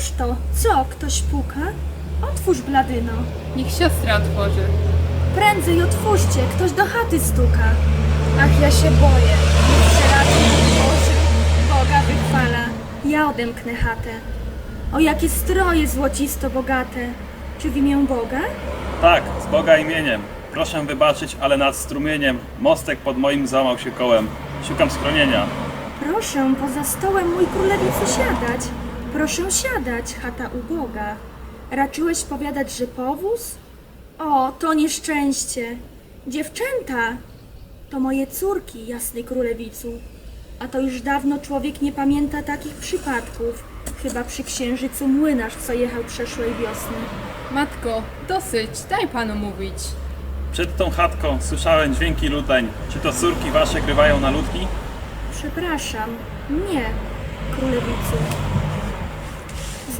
Cóż to? Co? Ktoś puka? Otwórz, Bladyno. Niech siostra otworzy. Prędzej otwórzcie, ktoś do chaty stuka. Ach, ja się boję. Niech się raczej otworzy. Boga wychwala. Ja odemknę chatę. O, jakie stroje złocisto bogate. Czy w imię Boga? Tak, z Boga imieniem. Proszę wybaczyć, ale nad strumieniem mostek pod moim załamał się kołem. Szukam schronienia. Proszę poza stołem mój królewicu siadać. Proszę siadać, chata uboga. Raczyłeś powiadać, że powóz? O, to nieszczęście. Dziewczęta! To moje córki, jasny królewicu. A to już dawno człowiek nie pamięta takich przypadków. Chyba przy księżycu młynarz, co jechał przeszłej wiosny. Matko, dosyć, daj panu mówić. Przed tą chatką słyszałem dźwięki luteń. Czy to córki wasze grywają na ludki? Przepraszam, nie, królewicu.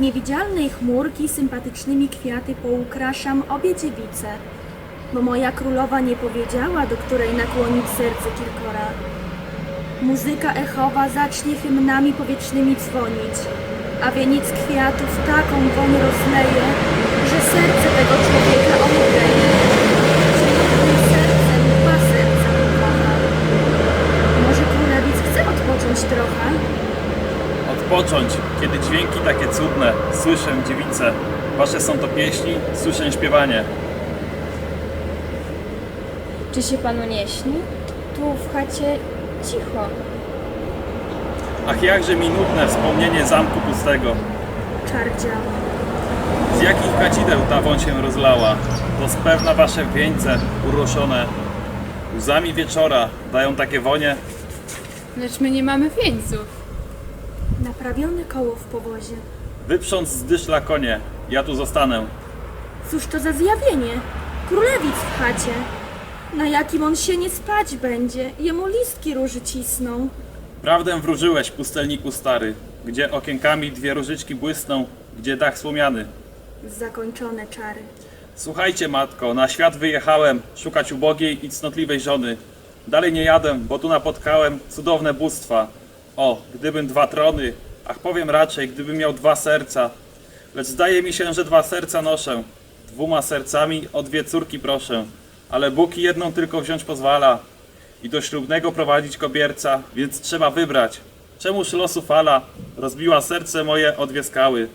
Z niewidzialnej chmurki sympatycznymi kwiaty poukraszam obie dziewice, bo moja królowa nie powiedziała, do której nakłonić serce kilkora. Muzyka echowa zacznie hymnami powietrznymi dzwonić, a wieniec kwiatów taką woń rozleje, że serce tego człowieka omdleje. Może królewic chce odpocząć trochę? Odpocząć, kiedy dźwięki takie cudne słyszę, dziewice. Wasze są to pieśni, słyszę śpiewanie. Czy się panu nie śni? Tu w chacie cicho. Ach, jakże mi nudne wspomnienie zamku pustego. Czar działa. Z jakich kadzideł ta woń się rozlała? To z pewna wasze wieńce uroszone. Łzami wieczora dają takie wonie. Lecz my nie mamy wieńców. Naprawione koło w powozie. Wyprząc z dyszla konie, ja tu zostanę. Cóż to za zjawienie? Królewic w chacie. Na jakim on się nie spać będzie? Jemu listki róży cisną. Prawdę wróżyłeś, pustelniku stary, gdzie okienkami dwie różyczki błysną, gdzie dach słomiany. Zakończone czary. Słuchajcie, matko, na świat wyjechałem szukać ubogiej i cnotliwej żony. Dalej nie jadę, bo tu napotkałem cudowne bóstwa. O, gdybym dwa trony, ach powiem raczej, gdybym miał dwa serca. Lecz zdaje mi się, że dwa serca noszę. Dwoma sercami o dwie córki proszę. Ale Bóg jedną tylko wziąć pozwala. I do ślubnego prowadzić kobierca, więc trzeba wybrać. Czemuż losu fala rozbiła serce moje o dwie skały?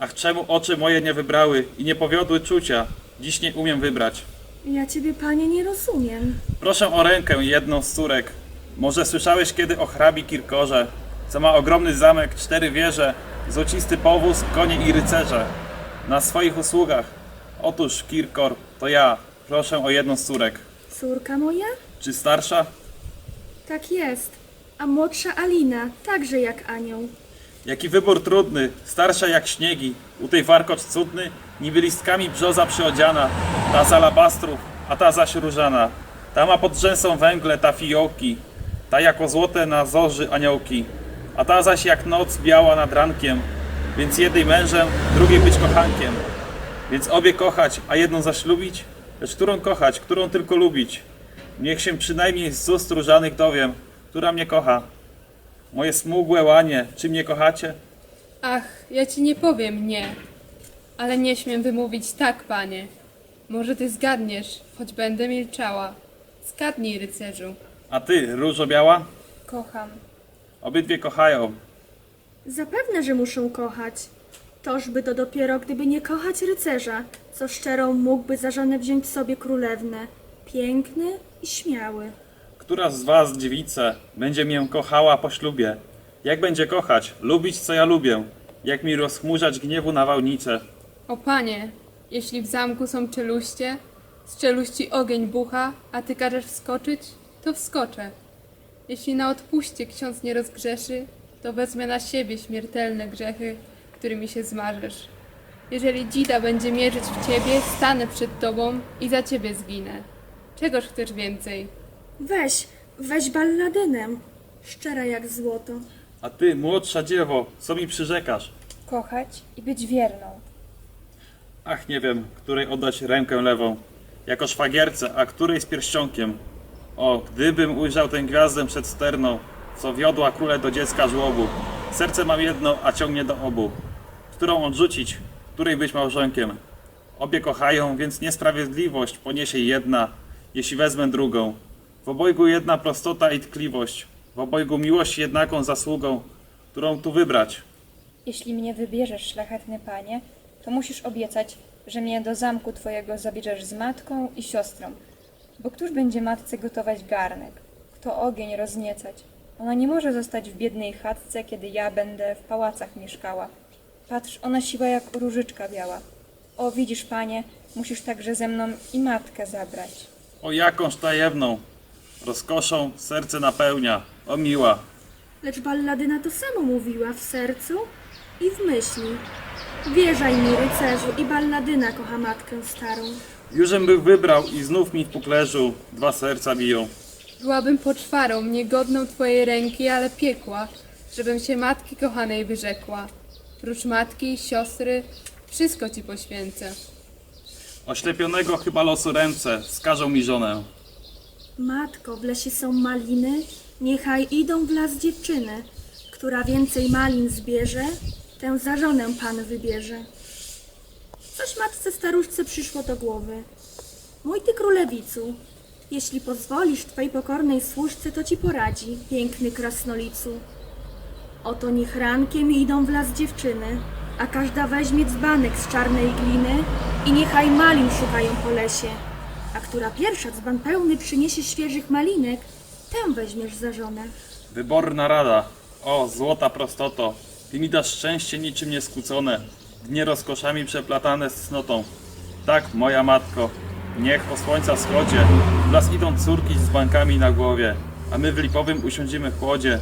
Ach, czemu oczy moje nie wybrały i nie powiodły czucia? Dziś nie umiem wybrać. Ja ciebie, panie, nie rozumiem. Proszę o rękę jedną z córek. Może słyszałeś kiedy o hrabi Kirkorze, co ma ogromny zamek, cztery wieże, złocisty powóz, konie i rycerze. Na swoich usługach. Otóż Kirkor, to ja. Proszę o jedną z córek. Córka moja? Czy starsza? Tak jest. A młodsza Alina, także jak anioł. Jaki wybór trudny, starsza jak śniegi, u tej warkocz cudny, niby listkami brzoza przyodziana, ta z alabastrów, a ta zaś różana. Ta ma pod rzęsą węgle, ta fiołki, ta jako złote na zorzy aniołki, a ta zaś jak noc biała nad rankiem, więc jednej mężem, drugiej być kochankiem. Więc obie kochać, a jedną zaślubić? Lecz którą kochać, którą tylko lubić? Niech się przynajmniej z ust różanych dowiem, która mnie kocha. Moje smugłe łanie, czy mnie kochacie? Ach, ja ci nie powiem nie. Ale nie śmiem wymówić tak, panie. Może ty zgadniesz, choć będę milczała. Zgadnij, rycerzu. A ty, różo biała? Kocham. Obydwie kochają. Zapewne, że muszą kochać. Toż by to dopiero, gdyby nie kochać rycerza, co szczerą mógłby za żonę wziąć sobie królewnę. Piękny i śmiały. Która z was, dziewice, będzie mię kochała po ślubie? Jak będzie kochać, lubić co ja lubię? Jak mi rozchmurzać gniewu nawałnicze? O panie, jeśli w zamku są czeluście, z czeluści ogień bucha, a ty każesz wskoczyć, to wskoczę. Jeśli na odpuście ksiądz nie rozgrzeszy, to wezmę na siebie śmiertelne grzechy, którymi się zmarzesz. Jeżeli dzida będzie mierzyć w ciebie, stanę przed tobą i za ciebie zginę. Czegoż chcesz więcej? Weź, weź balladynem. Szczera jak złoto. A ty, młodsza dziewo, co mi przyrzekasz? Kochać i być wierną. Ach, nie wiem, której oddać rękę lewą. Jako szwagierce, a której z pierścionkiem. O, gdybym ujrzał tę gwiazdę przed sterną, co wiodła króle do dziecka żłobu. Serce mam jedno, a ciągnie do obu. którą odrzucić, której być małżonkiem. Obie kochają, więc niesprawiedliwość poniesie jedna, jeśli wezmę drugą. W obojgu jedna prostota i tkliwość, w obojgu miłość jednaką zasługą, którą tu wybrać. Jeśli mnie wybierzesz, szlachetny panie, to musisz obiecać, że mnie do zamku twojego zabierzesz z matką i siostrą. Bo któż będzie matce gotować garnek? Kto ogień rozniecać? Ona nie może zostać w biednej chatce, kiedy ja będę w pałacach mieszkała. Patrz, ona siła jak różyczka biała. O, widzisz, panie, musisz także ze mną i matkę zabrać. O jakąż tajemną, rozkoszą serce napełnia, o miła. Lecz balladyna to samo mówiła w sercu i w myśli. Wierzaj mi, rycerzu, i balladyna kocha matkę starą. Jużem bych wybrał i znów mi w puklerzu dwa serca biją. Byłabym poczwarą, niegodną twojej ręki, ale piekła, żebym się matki kochanej wyrzekła. Prócz matki siostry, wszystko ci poświęcę. Oślepionego chyba losu ręce wskażą mi żonę. Matko, w lesie są maliny, niechaj idą w las dziewczyny. Która więcej malin zbierze, tę za żonę pan wybierze. Coś matce staruszce przyszło do głowy. Mój ty królewicu, jeśli pozwolisz twej pokornej służce, to ci poradzi, piękny krasnolicu. Oto niech rankiem idą w las dziewczyny, a każda weźmie dzbanek z czarnej gliny i niechaj malin szukają po lesie. A która pierwsza dzban pełny przyniesie świeżych malinek, tę weźmiesz za żonę. Wyborna rada, o złota prostoto, ty mi dasz szczęście niczym nieskłócone, dnie rozkoszami przeplatane z cnotą. Tak, moja matko, niech o słońca wschodzie w las idą córki z bankami na głowie, a my w lipowym usiądziemy w chłodzie.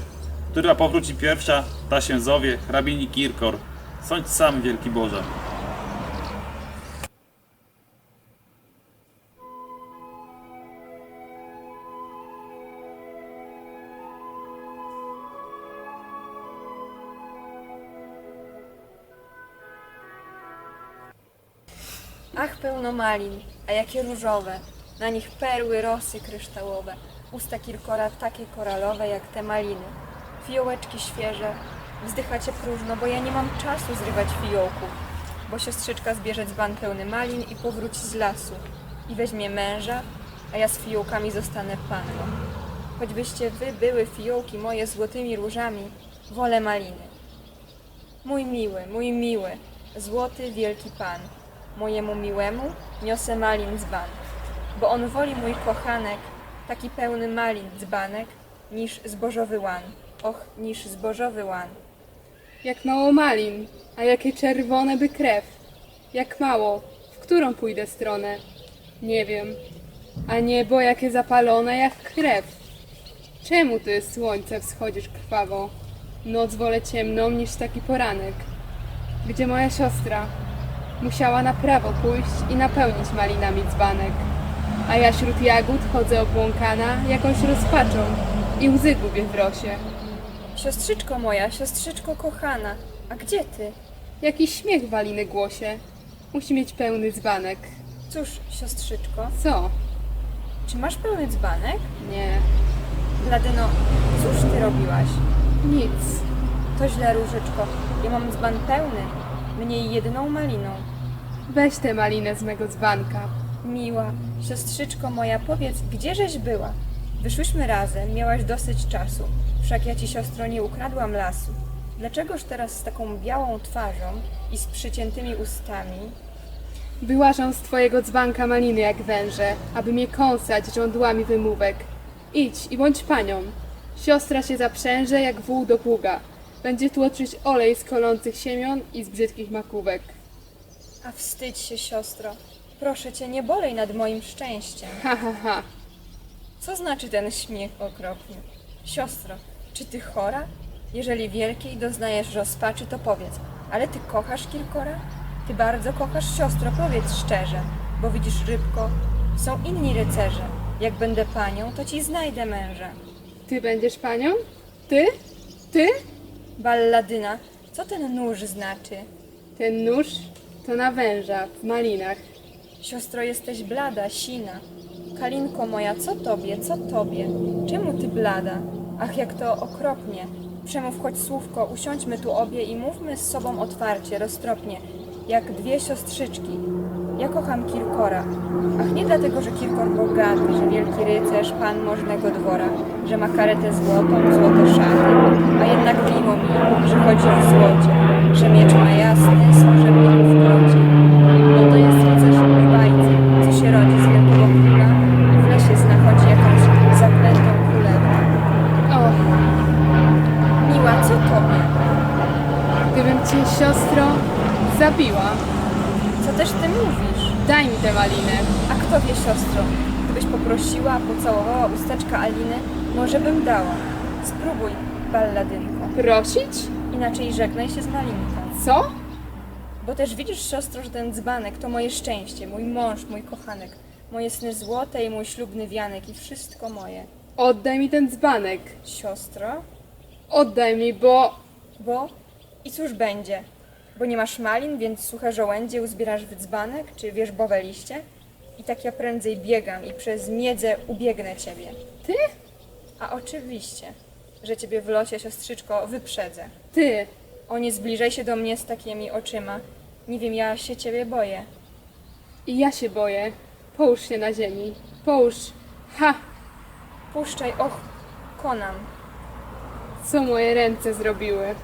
Która powróci pierwsza, ta się zowie hrabini Kirkor. Sądź sam, wielki Boże. Ach, pełno malin, a jakie różowe, na nich perły, rosy kryształowe, usta Kirkora takie koralowe jak te maliny, fiołeczki świeże, wzdychacie próżno, bo ja nie mam czasu zrywać fiołków, bo siostrzyczka zbierze dzban pełny malin i powróci z lasu. I weźmie męża, a ja z fiołkami zostanę panną. Choćbyście wy były fiołki moje złotymi różami, wolę maliny. Mój miły, mój miły, złoty wielki pan, mojemu miłemu niosę malin dzban, bo on woli mój kochanek, taki pełny malin dzbanek, niż zbożowy łan. Och, niż zbożowy łan. Jak mało malin, a jakie czerwone by krew. Jak mało, w którą pójdę stronę? Nie wiem. A niebo jakie zapalone jak krew. Czemu ty słońce wschodzisz krwawo? Noc wolę ciemną niż taki poranek. Gdzie moja siostra? Musiała na prawo pójść i napełnić malinami dzbanek. A ja wśród jagód chodzę obłąkana jakąś rozpaczą i łzy gubię w rosie. Siostrzyczko moja, siostrzyczko kochana, a gdzie ty? Jakiś śmiech w Aliny głosie. Musi mieć pełny dzbanek. Cóż, siostrzyczko, Co? czy masz pełny dzbanek? Nie, Ladyno, cóż ty robiłaś? nic. To źle, różyczko, ja mam dzban pełny, mniej jedną maliną. Weź tę malinę z mego dzbanka. Miła, siostrzyczko moja, powiedz, gdzieżeś była? Wyszłyśmy razem, miałaś dosyć czasu, wszak ja ci, siostro, nie ukradłam lasu. Dlaczegoż teraz z taką białą twarzą i z przyciętymi ustami? Wyłażą z twojego dzbanka maliny jak węże, aby mnie kąsać żądłami wymówek. Idź i bądź panią. Siostra się zaprzęże jak wół do pługa. Będzie tłoczyć olej z kolących siemion i z brzydkich makówek. A wstydź się, siostro. Proszę cię, nie bolej nad moim szczęściem. Ha, ha, ha. Co znaczy ten śmiech okropny? Siostro, czy ty chora? Jeżeli wielkiej doznajesz rozpaczy, to powiedz, ale ty kochasz Kilkora? Ty bardzo kochasz siostro, powiedz szczerze, bo widzisz, rybko, są inni rycerze. Jak będę panią, to ci znajdę męża. Ty będziesz panią? Ty? Ty? Balladyna, co ten nóż znaczy? Ten nóż to na węża w malinach. Siostro, jesteś blada, sina. Kalinko moja, co tobie, co tobie? Czemu ty blada? Ach, jak to okropnie. Przemów choć słówko, usiądźmy tu obie i mówmy z sobą otwarcie, roztropnie, jak dwie siostrzyczki. Ja kocham Kirkora. Ach, nie dlatego, że Kirkor bogaty, że wielki rycerz, pan możnego dwora, że ma karetę złotą, złote szaty, a jednak mimo mi, że chodzi w złocie, że miecz ma jasny, służebników w grocie. Bo to jest rycerz w bajce, co się rodzi z wielkiego króla i w lesie znachodzi jakąś zaklętą królewę. Och, Miła, co tobie? gdybym cię, siostro, zabiła. Co też ty mówisz? Daj mi tę malinę. A kto siostro, gdybyś poprosiła, pocałowała usteczka Aliny, może bym dała. Spróbuj, balladynko. Prosić? Inaczej żegnaj się z Malinką. Co? Bo też widzisz, siostro, że ten dzbanek to moje szczęście, mój mąż, mój kochanek, moje sny złote i mój ślubny wianek i wszystko moje. Oddaj mi ten dzbanek. Siostro, Oddaj mi, bo... bo i cóż będzie? Bo nie masz malin, więc suche żołędzie uzbierasz w dzbanek, czy wierzbowe liście? I tak ja prędzej biegam i przez miedzę ubiegnę ciebie. Ty? A oczywiście, że ciebie w losie, siostrzyczko, wyprzedzę. Ty. O, nie zbliżaj się do mnie z takimi oczyma. Nie wiem, ja się ciebie boję. I ja się boję. Połóż się na ziemi. Połóż. Ha! Puszczaj, och, konam. Co moje ręce zrobiły?